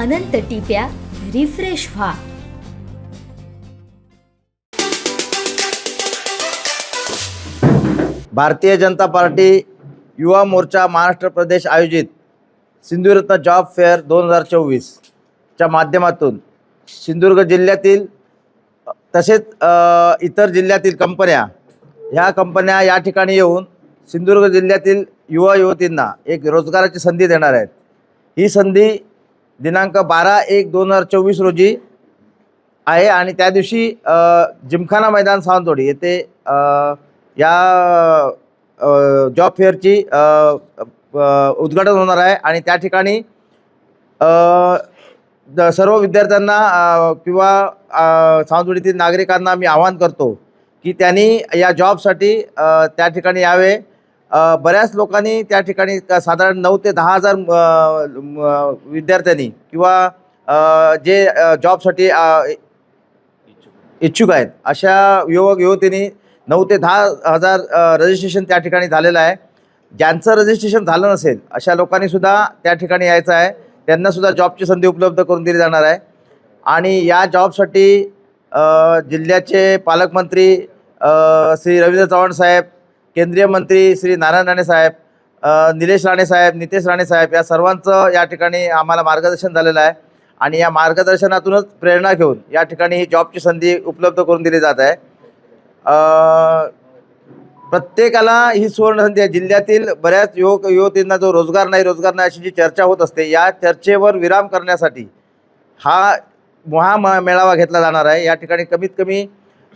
अनंत टिप्या refresh व्हा. Bharatiya Janata party Yuva Morcha Maharashtra प्रदेश आयोजित Sindhuratna job fair दोन हजार चोवीसच्या माध्यमातून सिंधुदुर्ग जिल्ह्यातील तसेच इतर जिल्ह्यातील कंपन्या ह्या कंपन्या या ठिकाणी येऊन सिंधुदुर्ग जिल्ह्यातील युवा युवतींना एक रोजगाराची संधी देणार आहेत. ही संधी दिनांक बारा एक दोन हजार चोवीस रोजी आहे आणि त्या दिवशी जिमखाना मैदान सावंतवाडी येथे या जॉब फेअरची उद्घाटन होणार आहे आणि त्या ठिकाणी द- सर्व विद्यार्थ्यांना किंवा सावंतवाडीतील नागरिकांना मी आवाहन करतो की त्यांनी या जॉबसाठी त्या ठिकाणी यावे. बऱ्याच लोकांनी त्या ठिकाणी साधारण नऊ ते दहा हजार विद्यार्थ्यांनी किंवा जे जॉबसाठी इच्छुक आहेत अशा युवक युवतींनी नऊ ते दहा हजार रजिस्ट्रेशन त्या ठिकाणी झालेलं आहे. ज्यांचं रजिस्ट्रेशन झालं नसेल अशा लोकांनी सुद्धा त्या ठिकाणी यायचं आहे. त्यांनासुद्धा जॉबची संधी उपलब्ध करून दिली जाणार आहे. आणि या जॉबसाठी जिल्ह्याचे पालकमंत्री श्री रवींद्र चव्हाण साहेब केंद्रीय मंत्री श्री नारायण राणे साहेब निलेश राणे साहेब नितेश राणे साहेब या सर्वांचं या ठिकाणी आम्हाला मार्गदर्शन झालेलं आहे. आणि या मार्गदर्शनातूनच प्रेरणा घेऊन या ठिकाणी ही जॉबची संधी उपलब्ध करून दिली जात आहे. प्रत्येकाला ही सुवर्ण संधी आहे. जिल्ह्यातील बऱ्याच युवक युवतींना जो रोजगार नाही रोजगार नाही अशी जी चर्चा होत असते या चर्चेवर विराम करण्यासाठी हा महा मेळावा घेतला जाणार आहे. या ठिकाणी कमीत कमी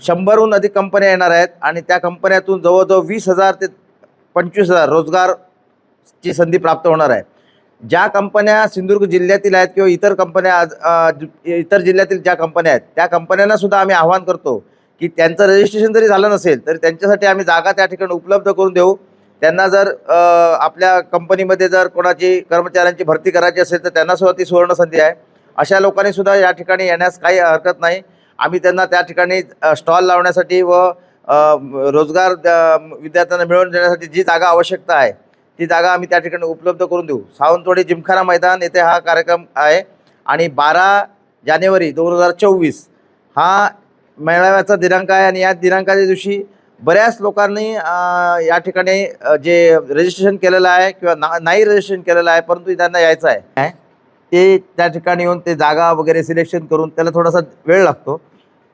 शंभरहून अधिक कंपन्या येणार आहेत आणि त्या कंपन्यातून जवळजवळ वीस हजार ते पंचवीस हजार रोजगारची संधी प्राप्त होणार आहे. ज्या कंपन्या सिंधुदुर्ग जिल्ह्यातील आहेत किंवा इतर कंपन्या आज- इतर जिल्ह्यातील ज्या कंपन्या आहेत त्या कंपन्यांना सुद्धा आम्ही आवाहन करतो की त्यांचं रजिस्ट्रेशन जरी झालं नसेल तरी त्यांच्यासाठी आम्ही जागा त्या ठिकाणी उपलब्ध करून देऊ. त्यांना जर आपल्या कंपनीमध्ये जर कोणाची कर्मचाऱ्यांची भरती करायची असेल तर त्यांना सुद्धा ती सुवर्ण संधी आहे. अशा लोकांनी सुद्धा या ठिकाणी येण्यास काही हरकत नाही. आम्ही त्यांना त्या ठिकाणी स्टॉल लावण्यासाठी व रोजगार विद्यार्थ्यांना मिळवून देण्यासाठी जी जागा आवश्यकता आहे ती जागा आम्ही त्या ठिकाणी उपलब्ध करून देऊ. सावंतवाडी जिमखाना मैदान येथे हा कार्यक्रम आहे आणि बारा जानेवारी दोन हजार चोवीस हा मेळाव्याचा दिनांक आहे आणि या दिनांकाच्या दिवशी बऱ्याच लोकांनी या ठिकाणी जे रजिस्ट्रेशन केलेलं आहे किंवा ना नाही रजिस्ट्रेशन केलेलं आहे परंतु त्यांना यायचं आहे. ते त्या ठिकाणी येऊन ते जागा वगैरे सिलेक्शन करून त्याला थोडासा वेळ लागतो.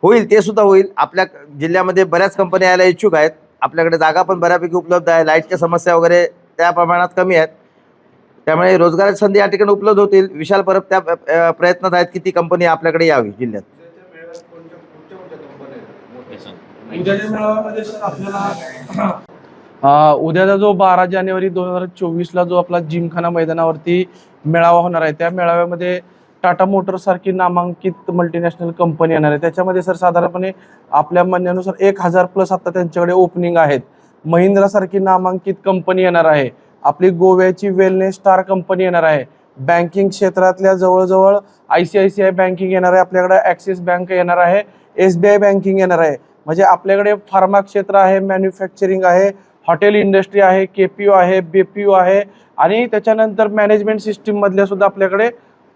होईल ते सुद्धा होईल. आपल्या जिल्ह्यामध्ये बऱ्याच कंपन्या यायला इच्छुक आहेत. आपल्याकडे जागा पण बऱ्यापैकी उपलब्ध आहे. लाईटच्या समस्या वगैरे त्या प्रमाणात कमी आहेत. त्यामुळे रोजगाराची संधी या ठिकाणी उपलब्ध होतील. विशाल परब त्या प्रयत्नात आहेत की ती कंपनी आपल्याकडे यावी जिल्ह्यात. आपल्याला उद्याचा जो बारा जानेवारी दोन हजार चोवीसला जो आपला जिमखाना मैदानावरती मेळावा होणार आहे त्या मेळाव्यामध्ये टाटा मोटर्स सारखी नामांकित मल्टीनॅशनल कंपनी येणार आहे. त्याच्यामध्ये सर साधारणपणे आपल्या म्हणण्यानुसार एक हजार प्लस आता त्यांच्याकडे ओपनिंग आहेत. महिंद्रा सारखी नामांकित कंपनी येणार आहे. आपली गोव्याची वेलनेस स्टार कंपनी येणार आहे. बँकिंग क्षेत्रातल्या जवळजवळ I C I C I banking येणार आहे. आपल्याकडे ॲक्सिस बँक येणार आहे. एस बी आय बँकिंग येणार आहे. म्हणजे आपल्याकडे फार्मा क्षेत्र आहे मॅन्युफॅक्चरिंग आहे हॉटेल इंडस्ट्री आहे के पी यू आहे बी पी यू आहे आणि त्याच्यानंतर मॅनेजमेंट सिस्टीममधल्या सुद्धा आपल्याकडे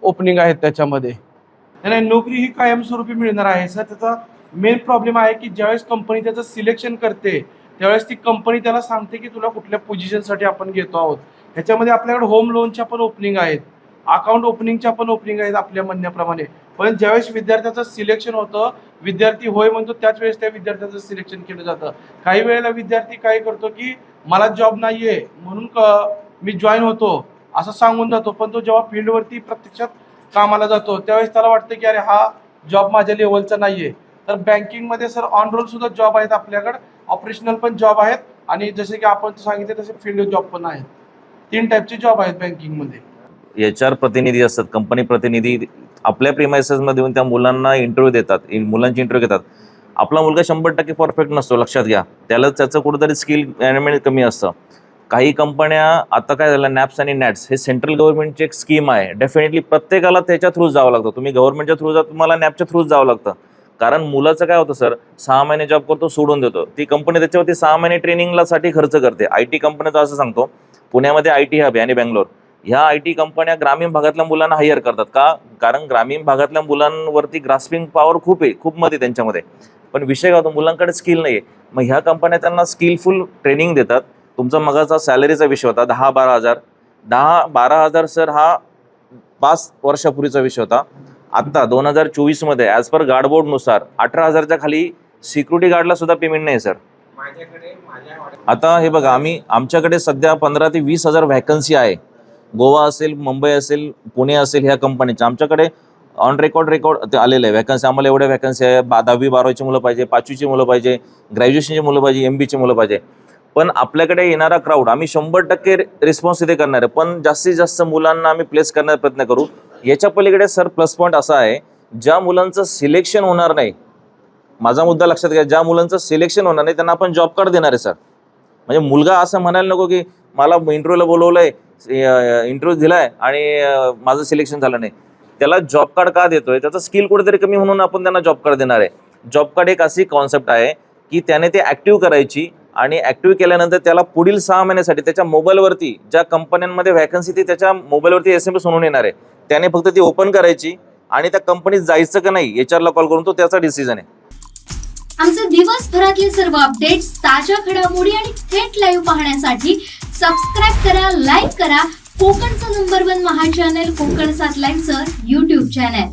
ओपनिंग आहेत त्याच्यामध्ये. नाही, नाही नोकरी ही कायमस्वरूपी मिळणार आहे. सर त्याचा मेन प्रॉब्लेम आहे की ज्यावेळेस कंपनी त्याचं सिलेक्शन करते त्यावेळेस ती कंपनी त्याला सांगते की तुला कुठल्या पोझिशनसाठी आपण घेतो आहोत. ह्याच्यामध्ये आपल्याकडे होम लोनच्या पण ओपनिंग आहेत. अकाउंट ओपनिंगच्या पण ओपनिंग आहेत आपल्या म्हणण्याप्रमाणे. पण ज्यावेळेस विद्यार्थ्याचं सिलेक्शन होतं विद्यार्थी होय म्हणतो त्याच वेळेस त्या विद्यार्थ्याचं सिलेक्शन केलं जातं. काही वेळेला विद्यार्थी काय करतो की मला जॉब नाहीये म्हणून क- मी जॉईन होतो असं सांगून जातो. पण तो जेव्हा फील्डवरती प्रत्यक्षात कामाला जातो त्यावेळेस त्याला वाटतं की अरे हा जॉब माझ्या लेवलचा नाहीये. तर बँकिंगमध्ये सर ऑन रोल सुद्धा जॉब आहेत आपल्याकडे. ऑपरेशनल पण जॉब आहेत. आणि जसे की आपण सांगितले तसे फील्ड जॉब पण आहेत. तीन टाईपचे जॉब आहेत बँकिंगमध्ये एच आर प्रतिनिधी असतात कंपनी प्रतिनिधी आपल्या प्रिमायसेसमध्ये येऊन त्या मुलांना इंटरव्ह्यू देतात. इन- मुलांची इंटरव्ह्यू घेतात. आपला मुलगा शंभर टक्के परफेक्ट नसतो लक्षात घ्या. त्याला त्याचं कुठंतरी स्किल मॅनेजमेंट कमी असतं. काही कंपन्या आता काय झालं नॅप्स आणि नॅट्स हे सेंट्रल गव्हर्नमेंटची एक स्कीम आहे. डेफिनेटली प्रत्येकाला त्याच्या थ्रू जावं लागतं. तुम्ही गव्हर्नमेंटच्या थ्रू जा तुम्हाला नॅपच्या थ्रूच जावं लागतं. कारण मुलाचं काय होतं सर सहा महिने जॉब करतो सोडून देतो. ती कंपनी त्याच्यावरती सहा महिने ट्रेनिंगला साठी खर्च करते. आय टी कंपनीचं असं सांगतो. पुण्यामध्ये आय टी हब आहे आणि बँगलोर ह्या आय टी कंपन्या ग्रामीण भागातल्या मुलांना हायर करतात. का? कारण ग्रामीण भागातल्या मुलांवरती ग्रास्पिंग पॉवर खूप आहे. खूप मत आहे त्यांच्यामध्ये. पण विषय काय होतो? मुलांकडे स्किल नाही आहे मग ह्या कंपन्या त्यांना स्किलफुल ट्रेनिंग देतात. तुमचा मगाचा सॅलरीचा विषय होता दहा बारा हजार. दहा बारा हजार सर हा पाच वर्षापूर्वीचा विषय होता. आत्ता दोन हजार चोवीसमध्ये ॲज पर गार्ड बोर्डनुसार अठरा हजारच्या खाली सिक्युरिटी गार्डला सुद्धा पेमेंट नाही सर आता हे बघा आम्ही आमच्याकडे सध्या पंधरा ते वीस हजार व्हॅकन्सी आहे. गोवा असेल मुंबई असेल पुणे असेल ह्या कंपनीच्या आमच्याकडे ऑन रेकॉर्ड रेकॉर्ड ते आलेलं आहे. व्हॅकन्सी आम्हाला एवढ्या व्हॅकन्सी आहे. बा दहावी बारावीची मुलं पाहिजे पाचवीची मुलं पाहिजे ग्रॅज्युएशनची मुलं पाहिजे एम बीची मुलं पाहिजे. पण आपल्याकडे येणारा क्राऊड आम्ही शंभर टक्के रिस्पॉन्स इथे करणार आहे. पण जास्तीत जास्त मुलांना आम्ही प्लेस करण्याचा प्रयत्न करू. याच्या पलीकडे सर प्लस पॉईंट असा आहे ज्या मुलांचं सिलेक्शन होणार नाही माझा मुद्दा लक्षात घ्या ज्या मुलांचं सिलेक्शन होणार नाही त्यांना आपण जॉब कार्ड देणार आहे सर म्हणजे मुलगा असं म्हणायला नको की मला इंटरव्ह्यूला आहे इंटरव्ह्यू दिलाय आणि माझं सिलेक्शन झालं नाही. त्याला जॉब कार्ड का देतोय? त्याचं स्किल कुठेतरी कमी म्हणून आपण त्यांना जॉब कार्ड देणार आहे. जॉब कार्ड एक अशी कॉन्सेप्ट आहे की त्याने ते ॲक्टिव्ह करायची आणि ॲक्टिव्ह केल्यानंतर त्याला पुढील सहा महिन्यासाठी त्याच्या मोबाईलवरती ज्या कंपन्यांमध्ये व्हॅकन्सी ती त्याच्या मोबाईलवरती एस एम एस म्हणून येणार आहे. त्याने फक्त ती ओपन करायची आणि त्या कंपनीत जायचं का नाही एच आरला कॉल करून तो त्याचा डिसिजन आहे. आमचे दिवसभरातले सर्व अपडेट्स ताज्या घडामोडी आणि थेट लाईव्ह पाहण्यासाठी सबस्क्राईब करा लाईक करा. कोकणचं नंबर वन महा चॅनल कोकण सात लाईनचं युट्यूब चॅनल